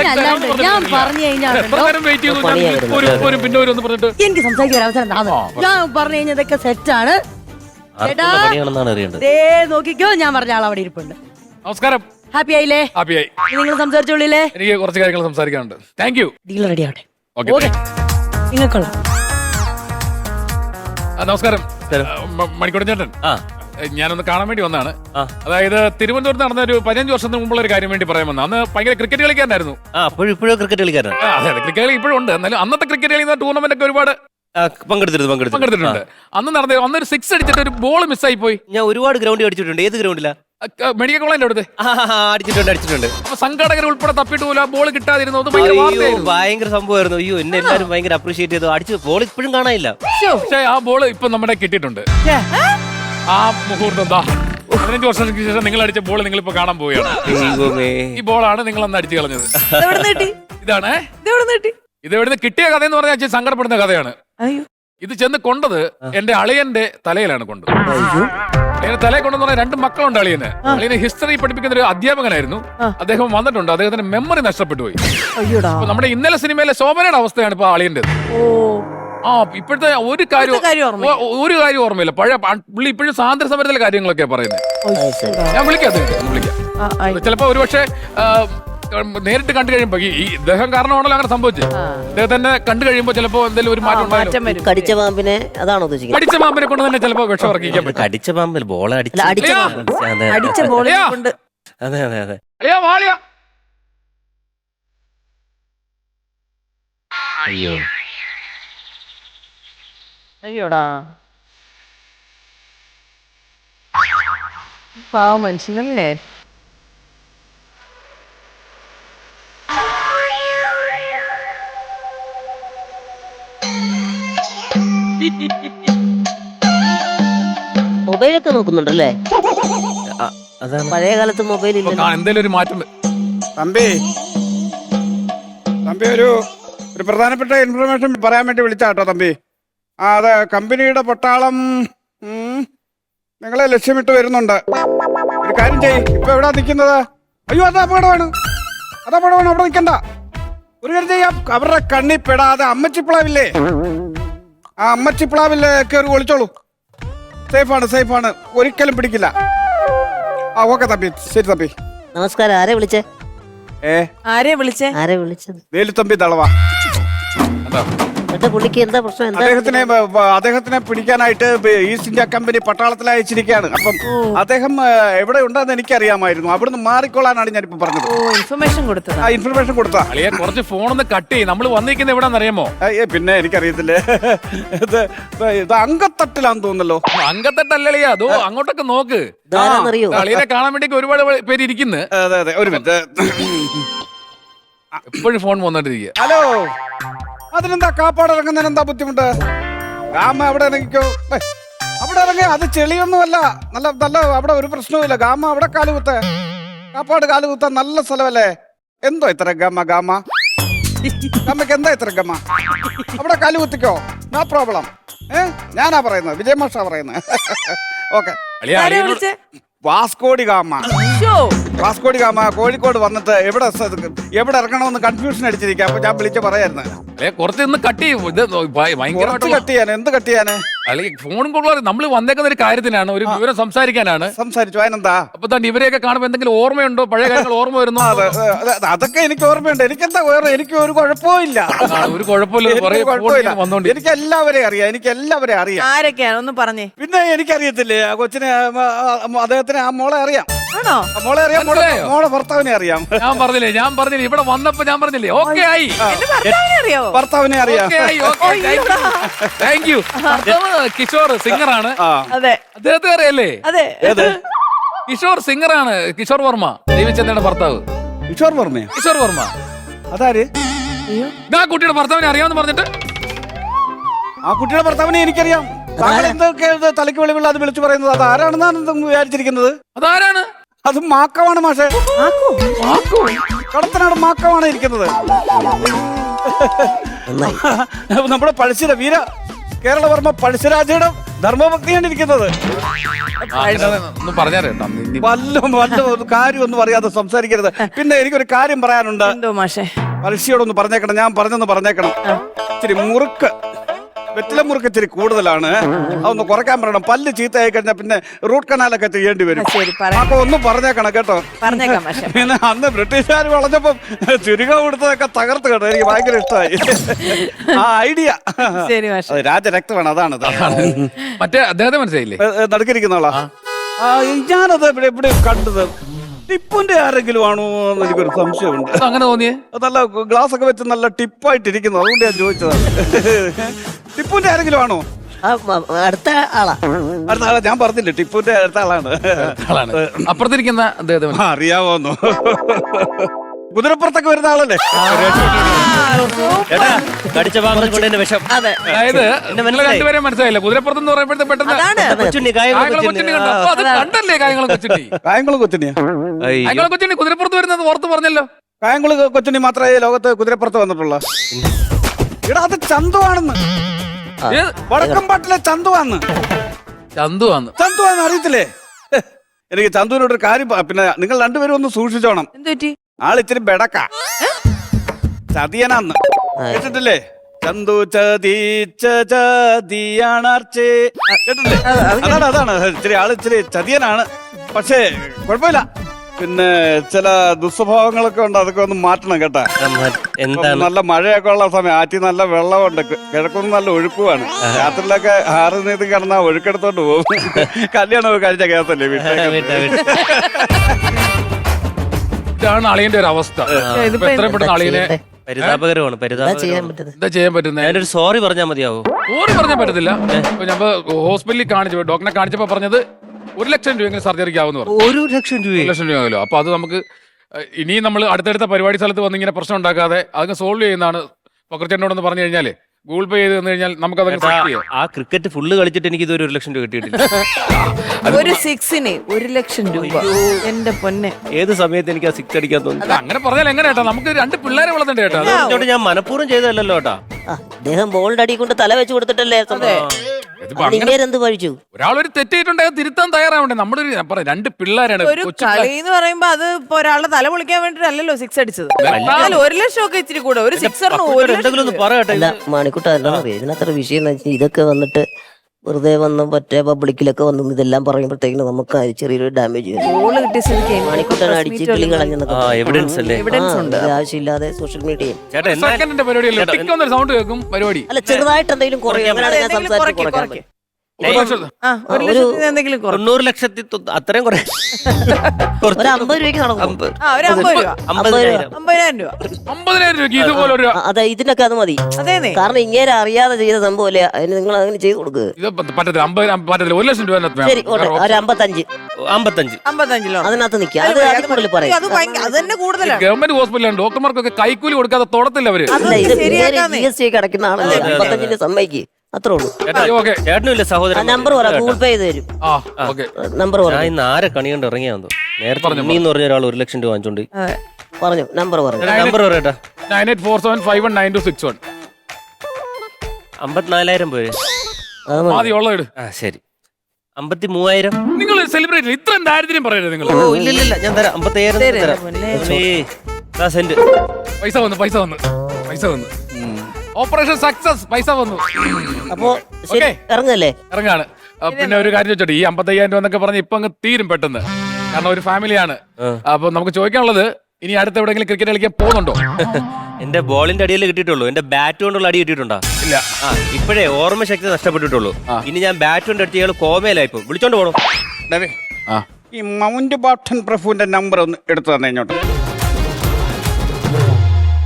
അല്ലാണ്ട് ഞാൻ പറഞ്ഞു കഴിഞ്ഞാൽ എനിക്ക് സംസാരിക്കാൻ ഒരു അവസരം താന്ന്. ഞാൻ പറഞ്ഞു കഴിഞ്ഞാൽ ഇതൊക്കെ സെറ്റാണ് നോക്കിക്കോ ഞാൻ പറഞ്ഞ ആൾ അവിടെ ഇരിപ്പുണ്ട്. നമസ്കാരം. ഹാപ്പി ആയില്ലേ? ആയി. നിങ്ങൾ സംസാരിച്ചോളില്ലേ? എനിക്ക് കുറച്ച് കാര്യങ്ങൾ സംസാരിക്കാനുണ്ട്. താങ്ക് യു ഡീൽ റെഡി ആവട്ടെ. ഓക്കെ നിങ്ങൾക്കുള്ള. നമസ്കാരം. മണിക്കൂടൻ ചേട്ടൻ. ആ. ഞാനൊന്ന് കാണാൻ വേണ്ടി വന്നാണ്. അതായത് തിരുവനന്തപുരത്ത് നടന്ന ഒരു പതിനഞ്ച് വർഷത്തിന് മുമ്പുള്ള ഒരു കാര്യം വേണ്ടി പറയാൻ വന്ന. അന്ന് ഭയങ്കര ക്രിക്കറ്റ് കളിക്കാനായിരുന്നു ആ ഇപ്പോഴും ക്രിക്കറ്റ് അതെ അതെ ക്രിക്കറ്റ് കളി ഇപ്പോഴും ഉണ്ട്. എന്നാലും അന്നത്തെ ക്രിക്കറ്റ് കളി ടൂർണമെന്റ് ഒക്കെ ഒരുപാട് പങ്കെടുത്തിട്ടുണ്ട് പങ്കെടുത്തിരുന്നു പങ്കെടുത്തിട്ടുണ്ട്. അന്ന് നടന്ന അന്നൊരു സിക്സ് അടിച്ചിട്ട് ഒരു ബോൾ മിസ്സായി പോയി. ഞാൻ ഒരുപാട് ഗ്രൗണ്ടിൽ അടിച്ചിട്ടുണ്ട്. ഏത് ഗ്രൗണ്ടിലാ മെഡിക്കൽ കോളേജിന്റെ അടുത്ത് അടിച്ചിട്ടുണ്ട് അടിച്ചിട്ടുണ്ട്. അപ്പൊ സംഘാടകർ ഉൾപ്പെടെ തപ്പിട്ട് പോലും ആ ബോൾ കിട്ടാതിരുന്നു ഭയങ്കര സംഭവമായിരുന്നു. അയ്യോ എന്നെ എല്ലാവരും ഭയങ്കര അപ്രീഷിയേറ്റ് ചെയ്തു. അടിച്ച് ബോൾ ഇപ്പോഴും കാണാനില്ല. പക്ഷേ ആ ബോൾ ഇപ്പൊ നമ്മുടെ കിട്ടിയിട്ടുണ്ട്. ആ മുഹൂർത്തം എന്താ പതിനഞ്ച് വർഷത്തിന് ശേഷം നിങ്ങൾ അടിച്ച ബോൾ നിങ്ങൾ ഇപ്പൊ കാണാൻ പോവുകയാണ്. ഈ ബോളാണ് നിങ്ങൾ അന്ന് അടിച്ചു കളഞ്ഞത്. ഇതാണ്. ഇത് എവിടുന്ന് കിട്ടിയ കഥ എന്ന് പറഞ്ഞാൽ സങ്കടപ്പെടുന്ന കഥയാണ്. അയ്യോ. ഇത് ചെന്ന് കൊണ്ടത് എന്റെ അളിയന്റെ തലയിലാണ് കൊണ്ടത്. എന്റെ തലയിൽ കൊണ്ടെന്ന് പറഞ്ഞാൽ രണ്ട് മക്കളുണ്ട് അളിയന്. അളിയനെ ഹിസ്റ്ററി പഠിപ്പിക്കുന്ന ഒരു അധ്യാപകനായിരുന്നു. അദ്ദേഹം വന്നിട്ടുണ്ട്. അദ്ദേഹത്തിന്റെ മെമ്മറി നഷ്ടപ്പെട്ടു പോയി. അയ്യോടാ. നമ്മുടെ ഇന്നലെ സിനിമയിലെ ശോഭനയുടെ അവസ്ഥയാണ് ഇപ്പൊ അളിയന്റെ ഓ. ആ ഇപ്പോഴത്തെ ഒരു കാര്യം ഒരു കാര്യം ഓർമ്മയില്ല. പഴയ പുള്ളി ഇപ്പോഴും സ്വാതന്ത്ര്യ സമരത്തിലെ കാര്യങ്ങളൊക്കെ പറയുന്നത് ഞാൻ വിളിക്കാം വിളിക്കാം. ചിലപ്പോ ഒരുപക്ഷെ നേരിട്ട് കണ്ടു കഴിയുമ്പോ ഈ ഇദ്ദേഹം കാരണമാണല്ലോ അങ്ങനെ സംഭവിച്ചത്. ഇദ്ദേഹത്തെ കണ്ടു കഴിയുമ്പോ ചിലപ്പോ എന്തെങ്കിലും ഒരു മാറ്റം കടിച്ച പാമ്പിനെ അതാണോ ഉദ്ദേശിക്കുന്നത്? കടിച്ച പാമ്പിനെ കൊണ്ട് തന്നെ ചിലപ്പോ വിഷം ഇറക്കിക്കാൻ പറ്റും. കടിച്ച പാമ്പിൽ ബോൾ അടിച്ച ബോളിനെ കൊണ്ട്. അതെ അതെ അതെ. അയ്യോ വാളിയ. അയ്യോ. അയ്യോടാ. പാവ മനുഷ്യനല്ലേ? മൊബൈലൊക്കെ നോക്കുന്നുണ്ടല്ലേ? പഴയ കാലത്ത് മൊബൈൽ ഇല്ല എന്തേലും ഒരു മാറ്റം തമ്പി തമ്പി ഒരു ഒരു പ്രധാനപ്പെട്ട ഇൻഫർമേഷൻ പറയാൻ വേണ്ടി വിളിച്ചാട്ടോ തമ്പി. ആ അതെ കമ്പനിയുടെ പട്ടാളം നിങ്ങളെ ലക്ഷ്യമിട്ട് വരുന്നുണ്ട്. ഒരു കാര്യം ചെയ്യ് ഇപ്പൊ എവിടാ നിൽക്കുന്നത്? അയ്യോ അത് അപകടമാണ്. അത് അപകടമാണ് അവിടെ നിൽക്കണ്ട. ഒരു കാര്യം ചെയ്യാം അവരുടെ കണ്ണി പെടാതെ അമ്മച്ചിപ്പിളാവില്ലേ? ആ അമ്മച്ചിപ്പിളാവില്ലേ കയറി ഒളിച്ചോളൂ. സേഫാണ് സേഫാണ്. ഒരിക്കലും പിടിക്കില്ല. ആ ഓക്കെ തമ്പി ശരി തമ്പി. നമസ്കാരം ആരെ വിളിച്ചേ? ഏ? ആരെ വിളിച്ചേ? ആരെ വിളിച്ചത്? വേലുത്തമ്പി തളവ എന്താ? എന്നിട്ട് പുള്ളിക്ക് എന്താ പ്രശ്നം? എന്താ അദ്ദേഹത്തിനെ ബ- അദ്ദേഹത്തിനെ പിടിക്കാനായിട്ട് ബ- ഈസ്റ്റ് ഇന്ത്യ കമ്പനി പട്ടാളത്തിൽ അയച്ചിരിക്കുകയാണ്. അപ്പം അദ്ദേഹം എവിടെ ഉണ്ടെന്ന് എനിക്കറിയാമായിരുന്നു. അവിടുന്ന് മാറിക്കൊള്ളാനാണ് ഞാനിപ്പോ പറഞ്ഞത്. ഓ ഇൻഫർമേഷൻ കൊടുത്തതാ. ആ ഇൻഫർമേഷൻ കൊടുത്താ. അളിയെ കുറച്ച് ഫോണൊന്ന് കട്ട് ചെയ്യും. നമ്മൾ വന്നിരിക്കുന്നത് എവിടാന്നറിയാമോ ഏ, പിന്നെ എനിക്കറിയത്തില്ലേ? ഇത് ഇത് ഇത് അങ്കത്തട്ടിലാന്ന് തോന്നുന്നല്ലോ. അങ്കത്തട്ടല്ലേ അതോ അങ്ങോട്ടൊക്കെ നോക്ക്. ആരാന്നറിയോ അളിയെ കാണാൻ വേണ്ടി ഒരുപാട് പേര് ഇരിക്കുന്നു അതെ അതെ ഒരു മിനിറ്റ് എപ്പോഴും ഫോൺ വന്നോണ്ടിരിക്കുക. ഹലോ. അതിനെന്താ കാപ്പാട് ഇറങ്ങുന്നതിന് എന്താ ബുദ്ധിമുട്ട്? ഗാമ അവിടെ ഇറങ്ങിക്കോ. അവിടെ ഇറങ്ങി. അത് ചെളിയൊന്നുമല്ല. നല്ല നല്ല അവിടെ ഒരു പ്രശ്നവുമില്ല. ഗാമ അവിടെ കാലുകുത്ത കാപ്പാട് കാലുകുത്ത നല്ല സ്ഥലമല്ലേ? എന്തോ ഇത്ര ഗമ ഗാമ? ഗമ്മക്ക് എന്താ ഇത്ര ഗമ? അവിടെ കാലുകുത്തിക്കോ നോ പ്രോബ്ലം. ഏ ഞാനാ പറയുന്നത്. വിജയമാഷാ പറയുന്നത്. Okay. Vasco da Gama. Vasco da Gama Kozhikode വന്നിട്ട് എവിടെ എവിടെ ഇറങ്ങണമെന്ന് കൺഫ്യൂഷൻ അടിച്ചിരിക്കുക. അപ്പൊ ഞാൻ വിളിച്ച് പറയായിരുന്നു. കുറച്ച് ഇന്ന് കട്ട് ചെയ്യും. ഭയങ്കരമായിട്ടുള്ള കട്ട് ചെയ്യാൻ എന്ത് ഫോണും കൊള്ളാതെ നമ്മൾ വന്നേക്കുന്ന ഒരു കാര്യത്തിനാണ് ഒരു വിവരം സംസാരിക്കാനാണ്. സംസാരിച്ചു. അതിനെന്താ? അപ്പൊ തന്നെ ഇവരെയൊക്കെ കാണുമ്പോൾ എന്തെങ്കിലും ഓർമ്മയുണ്ടോ? പഴയ കാര്യങ്ങൾ ഓർമ്മ വരുന്നോ? അത് അത് അതൊക്കെ എനിക്ക് ഓർമ്മയുണ്ട്. എനിക്കെന്താ വേറെ? എനിക്ക് ഒരു കുഴപ്പവും ഇല്ല. ആ, ഒരു കുഴപ്പമില്ല. എനിക്ക് കുറെ ഒരു കുഴപ്പമില്ല. വന്നോണ്ട് എനിക്ക് എല്ലാവരെയും അറിയാം. എനിക്ക് എല്ലാവരെയും അറിയാം. ആരൊക്കെയാണ്? ഒന്ന് പറഞ്ഞേ. പിന്നെ എനിക്കറിയത്തില്ലേ ആ കൊച്ചിനെ ആ, ആ, ആ, അദ്ദേഹത്തിന് ആ മോളെ അറിയാം. ആണോ? മോളെ അറിയാം മോളെ മനസ്സിലായോ? മോളെ ഭർത്താവിനെ അറിയാം. ഞാൻ പറഞ്ഞില്ലേ ഞാൻ പറഞ്ഞില്ലേ ഇവിടെ വന്നപ്പോ ഞാൻ പറഞ്ഞില്ലേ ഓക്കെ ആയി. എന്റെ ഭർത്താവിനെ അറിയാവോ ഭർത്താവിനെ അറിയാം. ഓക്കെ ആയി താങ്ക് യു കിഷോർ സിംഗറാണ്. ആണ് അതെ. അദ്ദേഹത്തെ അറിയല്ലേ? അതെ. ഏത്? കിഷോർ സിംഗറാണ് കിഷോർ വർമ്മ. ദേവിചന്ദ്രയുടെ ഭർത്താവ്. കിഷോർ വർമ്മ കിഷോർ വർമ്മ. അതാര്? ഇതാ കുട്ടിയുടെ ഭർത്താവിനെ അറിയാമെന്ന് പറഞ്ഞിട്ട്. ആ കുട്ടിയുടെ ഭർത്താവിനെ എനിക്കറിയാം. താങ്കൾ എന്തൊക്കെ ഇത് തലയ്ക്ക് വെളിവുള്ള അത് വിളിച്ചു പറയുന്നത്? അത് ആരാണെന്നാണ് എന്തെങ്കിലും വിചാരിച്ചിരിക്കുന്നത്? അതാരാണ്? അത് മാക്കമാണ് മാഷെ. കടത്തനാട് മാക്കമാണ് ഇരിക്കുന്നത്. നമ്മുടെ പഴശ്ശിര വീര കേരളവർമ്മ പഴശ്ശിരാജയുടെ ധർമ്മഭക്തിയാണ് ഇരിക്കുന്നത്. കാര്യമൊന്നും പറയാതെ അറിയാതെ സംസാരിക്കരുത്. പിന്നെ എനിക്കൊരു കാര്യം പറയാനുണ്ട്. പഴശ്ശിയോടൊന്ന് പറഞ്ഞേക്കണം. ഞാൻ പറഞ്ഞൊന്ന് പറഞ്ഞേക്കണം. ഇച്ചിരി മുറുക്ക്. വെറ്റില മുറുക്ക് ഇച്ചിരി കൂടുതലാണ്. അതൊന്ന് കുറയ്ക്കാൻ പറയണം. പല്ല് ചീത്തയായി കഴിഞ്ഞാൽ പിന്നെ റൂട്ട് കനാലൊക്കെ ചെയ്യേണ്ടി വരും. ശരി, പറയാം. അപ്പൊ ഒന്ന് പറഞ്ഞേക്കണം കേട്ടോ. പറഞ്ഞേക്കാം പിന്നെ അന്ന് ബ്രിട്ടീഷുകാർ വളഞ്ഞപ്പം ചുരുക്കം കൊടുത്തതൊക്കെ തകർത്ത് കേട്ടോ. എനിക്ക് ഭയങ്കര ഇഷ്ടമായി. ആ ഐഡിയ. ശരി മാഷേ. രാജരക്തമാണ് അതാണ്. മറ്റേ അദ്ദേഹത്തെ മനസ്സിലായില്ലേ? ഏ, ഏ, നടുക്കിരിക്കുന്ന ആളാ? ആ, ഞാനത് ഇവിടെ ഇവിടെ കണ്ടത്? ടിപ്പുന്റെ ആരെങ്കിലും ആണോ എന്ന് എനിക്കൊരു സംശയമുണ്ട്. അത് അങ്ങനെ തോന്നിയേ? അത് നല്ല ഗ്ലാസ് ഒക്കെ വെച്ച് നല്ല ടിപ്പായിട്ടിരിക്കുന്നു. അതുകൊണ്ട് ഞാൻ ചോദിച്ചതാണ്. ടിപ്പുന്റെ ആരെങ്കിലും ആണോ? ആ, മ- അടുത്ത ആളാ. അടുത്ത ആളാ ഞാൻ പറഞ്ഞില്ല ടിപ്പുന്റെ അടുത്ത ആളാണ്. ആളാണ്. അപ്പുറത്തിരിക്കുന്ന അദ്ദേഹത്തെ ആ, അറിയാവോന്നു. കുതിരപ്പുറത്തൊക്കെ വരുന്ന ആളല്ലേ? എടാ കടിച്ച കൊണ്ട് വിഷം. അതെ. അതായത് നിങ്ങൾ മനസ്സിലായി. രണ്ടുപേരെ മനസ്സിലായില്ല? കുതിരപ്പുറത്ത് എന്ന് പറയുമ്പോഴത്തെ പെട്ടെന്ന് അതാണ്. കൊച്ചുണ്ണി കായംകുളം കായംകുളം കൊച്ചുണ്ണി. കണ്ടു? അപ്പൊ അത് കണ്ടല്ലേ കായംകുളം കൊച്ചുണ്ണി? കായംകുളം കൊച്ചിനിയാ അയ്യോ. കായംകുളം കൊച്ചുണ്ണി കുതിരപ്പുറത്ത് വരുന്നത് ഓർത്ത് പറഞ്ഞല്ലോ. കായംകുളം കൊച്ചിനി മാത്രമേ ലോകത്ത് കുതിരപ്പുറത്ത് വന്നിട്ടുള്ളൂ. എടാ അത് ചന്തുവാണെന്ന്. ഏത്? വടക്കമ്പാട്ടിലെ ചന്തുവാന്ന് ചന്തു വന്ന് ചന്തുവാന്ന്. അറിയത്തില്ലേ? എനിക്ക് ചന്തുവിനോട് ഒരു കാര്യം പിന്നെ നിങ്ങൾ രണ്ടുപേരും ഒന്ന് സൂക്ഷിച്ചോണം. ആളിത്തിരി ആളിച്ചിരി ബെടക്ക. ചതിയനാന്ന്. കേട്ടിട്ടില്ലേ? ചന്തു ചതിയാണാർച്ചേ. കേട്ടിട്ടില്ലേ? അതാണ് അതാണ്. ഇച്ചിരി ആൾ ഇച്ചിരി ചതിയനാണ്. പക്ഷേ കുഴപ്പമില്ല. പിന്നെ ചില ദുസ്വഭാവങ്ങളൊക്കെ ഉണ്ട് അതൊക്കെ ഒന്ന് മാറ്റണം കേട്ടാ. എന്താണ്? നല്ല മഴയൊക്കെ ഉള്ള സമയം ആറ്റി നല്ല വെള്ളമുണ്ട് കിഴക്കൊന്ന് നല്ല ഒഴുക്കുവാണ്. രാത്രിയിലൊക്കെ ആറ് നീതി കിടന്ന ഒഴുക്കെടുത്തോണ്ട് പോകും. കല്യാണം കഴിച്ച കേസല്ലേ. ഇതാണ് അളിയന്റെ ഒരു അവസ്ഥ. എത്രയും പെട്ടെന്ന് അളിയനെ? പരിതാപകരമാണ് എന്താ ചെയ്യാൻ പറ്റുന്നത്? ഞാനൊരു സോറി പറഞ്ഞാൽ മതിയാവോ? സോറി പറഞ്ഞാൽ പറ്റത്തില്ല. ഞാൻ ഹോസ്പിറ്റലിൽ കാണിച്ചു ഡോക്ടറെ കാണിച്ചപ്പോ പറഞ്ഞത് ഒരു ലക്ഷം രൂപയെങ്കിലും സർജറിക്ക് ആവുമെന്ന് പറഞ്ഞു. ഒരു ലക്ഷം രൂപ ഒരു രൂപ ലക്ഷം രൂപ അപ്പൊ അത് നമുക്ക് ഏഹ്, ഇനിയും നമ്മൾ അടുത്തടുത്ത പരിപാടി സ്ഥലത്ത് വന്ന് ഇങ്ങനെ പ്രശ്നം ഉണ്ടാക്കാതെ അതങ്ങ് സോൾവ് ചെയ്യുന്നതാണ് പകർച്ചേട്ടനോടൊന്ന് പറഞ്ഞു കഴിഞ്ഞാൽ. ഗൂഗിൾ പേ ചെയ്ത് തന്നു കഴിഞ്ഞാൽ നമുക്ക് അതങ്ങ് സെറ്റ് ചെയ്യാം. ആ ക്രിക്കറ്റ് ഫുള്ള് കളിച്ചിട്ട് എനിക്ക് ഇതുവരെ ഒരു ലക്ഷം രൂപ കിട്ടിയിട്ടില്ല. ഒരു സിക്സിന് ഒരു ലക്ഷം രൂപ. എന്റെ പൊന്നെ. ഏത് സമയത്ത് എനിക്ക് ആ സിക്സ് അടിക്കാൻ തോന്നുന്നു അല്ല, അങ്ങനെ പറഞ്ഞാൽ എങ്ങനെ നമുക്ക് രണ്ട് പിള്ളേരെ വളർത്തണ്ടേ കേട്ടോ അത് ഞാൻ മനഃപൂർവം ചെയ്തല്ലോ കേട്ടാ ആ അദ്ദേഹം ബോളിന്റെ അടി കൊണ്ട് തല വെച്ച് കൊടുത്തിട്ടല്ലേ സംഭവം? പഴിച്ചു ഒരാളൊരു തെറ്റിയിട്ടുണ്ടെങ്കിൽ തിരുത്താൻ തയ്യാറാവണ്ടേ? നമ്മുടെ ഒരു പറ രണ്ട് പിള്ളേരാണ് ഒരു കൊച്ചു കളി എന്ന് പറയുമ്പോ അത് ഇപ്പൊ ഒരാളുടെ തല പൊളിക്കാൻ വേണ്ടിട്ടല്ലല്ലോ സിക്സ് അടിച്ചത്. എന്നാലും ഒരു ലക്ഷം ഒക്കെ ഇച്ചിരി കൂടെ ഒരു സിക്സറിന് ഒരു എന്തെങ്കിലും ഒന്ന് പറയട്ടെ. അല്ല മാണിക്കുട്ട എന്താണെന്നറിയാം ഇതിനകത്തൊരു വിഷയം എന്ന് വെച്ചാൽ ഇതൊക്കെ വന്നിട്ട് വെറുതെ വന്ന് മറ്റേ പബ്ലിക്കിലൊക്കെ വന്ന് ഇതെല്ലാം പറയുമ്പോഴത്തേക്കും നമുക്ക് അത് ചെറിയൊരു ഡാമേജ് വരും. ഗോൾ കിട്ടിയ സ്ഥിതിക്ക് മാണിക്കുട്ടനെ അടിച്ച് കിളി കളഞ്ഞെന്നൊക്കെ ആ എവിഡൻസ് അല്ലേ? എവിഡൻസ് ഉണ്ട്. ആവശ്യമില്ലാതെ സോഷ്യൽ മീഡിയ ചേട്ടാ എന്നാ സെക്കൻഡിന്റെ പരിപാടിയല്ലേ? ടിക്കൊന്നൊരു സൗണ്ട് കേൾക്കും പരിപാടി. അല്ല ചെറുതായിട്ട് എന്തെങ്കിലും കുറയും അങ്ങനെയാണ് ഞാൻ എന്തെങ്കിലും സംസാരിച്ച് കുറയ്ക്ക്, കുറയ്ക്കാൻ കുറയ്ക്ക്. ഒരു ലക്ഷം ആ ഒരു ലക്ഷത്തിന് എന്തെങ്കിലും കുറവ് തൊണ്ണൂറ് ലക്ഷത്തി തൊ- അത്രയും കുറെ ഒരു അമ്പത് രൂപയ്ക്ക് നടക്കും ആ ഒരു അമ്പത് രൂപ. അമ്പതിനായിരം. അമ്പതിനായിരം രൂപ. അമ്പതിനായിരം രൂപയ്ക്ക് ഇതുപോലെ ഒരു ആ, അതെ ഇതിനൊക്കെ അത് മതി. അതേന്നേ. കാരണം ഇങ്ങനെ അറിയാതെ ചെയ്ത സംഭവമല്ലേ അതിന് നിങ്ങൾ അങ്ങനെ ചെയ്ത് കൊടുക്കുക ഇത് പറ്റ- പറ്റത്തില്ല. അമ്പത് പറ്റത്തില്ല. ഒരു ലക്ഷം രൂപ അതിനകത്ത് വേണം. ശരി ഓട്ടെ ഒരു അമ്പത്തഞ്ച്. അമ്പത്തഞ്ച്. അമ്പത്തഞ്ചിലോ അതിനകത്ത് നിൽക്കുക അത് അതിൽ കൂടുതൽ പറയും. അത് ഭയങ്കര അത് തന്നെ കൂടുതലാണ്. ഗവൺമെന്റ് ഹോസ്പിറ്റലാണ് ഡോക്ടർമാർക്കൊക്കെ കൈക്കൂലി കൊടുക്കാതെ തൊടത്തില്ല അവർ. അല്ല ഇത് ശരിയാക്കാന്നേ. ജി എസ് ടി ഒക്കെ അടയ്ക്കുന്ന ആളല്ലേ അമ്പത്തഞ്ചിന്റെ സമ്മതിക്ക്. അത്രേ ഉള്ളൂ. ഓക്കെ ചേട്ടനും ഇല്ല ആ സഹോദരൻ നമ്പർ പറ ഗൂഗിൾ പേ ചെയ്ത് തരും. ആ ഓക്കെ. നമ്പർ ഞാൻ പറഞ്ഞു ഇന്ന് ആരെ കണി കണ്ട് ഇറങ്ങിയാന്നോ നേരത്തെ ഉണ്ണി എന്ന് പറഞ്ഞ. ഒരാൾ ഒരു ലക്ഷം രൂപ വാങ്ങിച്ചോണ്ട് പറഞ്ഞു നമ്പർ പറഞ്ഞു. Number പറയട്ടാ nine eight four seven five one nine two six one അമ്പത്തിനാലായിരം പോരെ. ആദ്യം ഇട്. ആ ശരി. അമ്പത്തി മൂവായിരം നിങ്ങൾ സെലിബ്രേറ്റ് ഇത്രയും ദാരിദ്ര്യം പറയരുത് നിങ്ങൾ. ഓ ഇല്ല ഇല്ല ഞാൻ തരാം. അമ്പത്തയ്യായിരം തരാം, പൈസ വന്നു പൈസ വന്നു. പൈസ വന്നു. ഓപ്പറേഷൻ സക്സസ് പൈസ വന്നു. അപ്പോ ശരി. ഇറങ്ങല്ലേ? ഇറങ്ങാണ്. ആ, പിന്നെ ഒരു കാര്യം ചോദിച്ചോട്ടെ ഈ അമ്പത്തയ്യായിരം രൂപ എന്നൊക്കെ പറഞ്ഞ് ഇപ്പൊ അങ്ങ് തീരും പെട്ടെന്ന്. കാരണം ഒരു ഫാമിലിയാണ്. അപ്പൊ നമുക്ക് ചോദിക്കാനുള്ളത് ഇനി അടുത്ത് എവിടെയെങ്കിലും ക്രിക്കറ്റ് കളിക്കാൻ പോകുന്നുണ്ടോ? എന്റെ ബോളിന്റെ അടിയിൽ കിട്ടിയിട്ടുള്ളൂ. എന്റെ ബാറ്റ് കൊണ്ടുള്ള അടി കിട്ടിയിട്ടുണ്ടോ? ഇല്ല. ആ ഇപ്പോഴേ ഓർമ്മശക്തി നഷ്ടപ്പെട്ടിട്ടുള്ളൂ. ഇനി ഞാൻ ബാറ്റ് കൊണ്ട് അടിച്ച ഇയാൾ കോമയിലായിപ്പോ വിളിച്ചോണ്ട് പോണോ? ഡേവേ, ആ. ഈ മൗണ്ട് ബാട്ടൻ പ്രഭുവിന്റെ നമ്പർ ഒന്ന് എടുത്തു തന്നെ ഇങ്ങോട്ട്